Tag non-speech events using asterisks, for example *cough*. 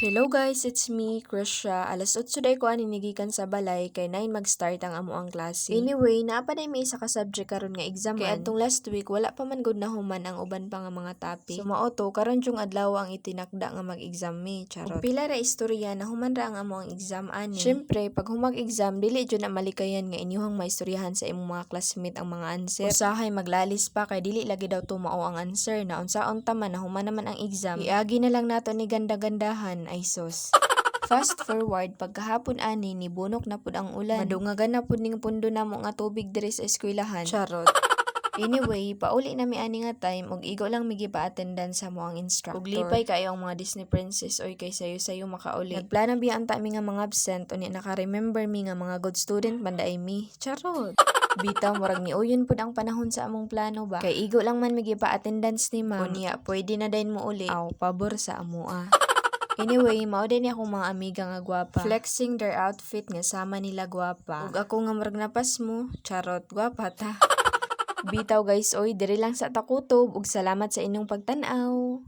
Hello guys, it's me, Krisha. Alas 8 day ko ani nigikan sa balay kay 9 mag-start ang amo ang klase. Anyway, naa pa day may isa ka subject karon nga exam Kay adtong last week wala pa man gud na human ang uban pa nga mga topic. So mao to karon jung adlaw ang itinakda nga mag-exam mi. Charot. Ug pila ra istorya na human ra ang amo ang exam ani. Syempre, pag humag exam dili jud na malikayan nga inyuhang maistoryahan sa imong mga classmate ang mga answer. Usahay maglalis pa kay dili lagi daw tumao ang answer na unsaon ta man na human naman ang exam. Iagi na lang nato ni ganda-gandahan ay sos. Fast forward, pagkahapon ani ni bunok na pud ang ulan. Madungagan na pud ning pundo namo nga tubig diri sa eskwelahan. Charot. Anyway, pauli na mi ani nga time ug igo lang migi pa attendance sa mo ang instructor. Ug lipay kayo ang mga Disney princess oy kay sayo sayo makauli. Nagplano biya anta mi nga mga absent unya naka-remember mi nga mga good student banda ay mi. Charot. Bitaw murag ni uyon pud ang panahon sa among plano ba. Kay igo lang man migi pa attendance ni ma'am. Unya, pwede na din mo uli. Aw, pabor sa amoa. Anyway, mao din akong mga amiga nga gwapa. Flexing their outfit nga sama nila gwapa. Ug ako nga murag napas mo, charot gwapa ta. *laughs* Bitaw guys, oy, diri lang sa takutob ug salamat sa inyong pagtan-aw.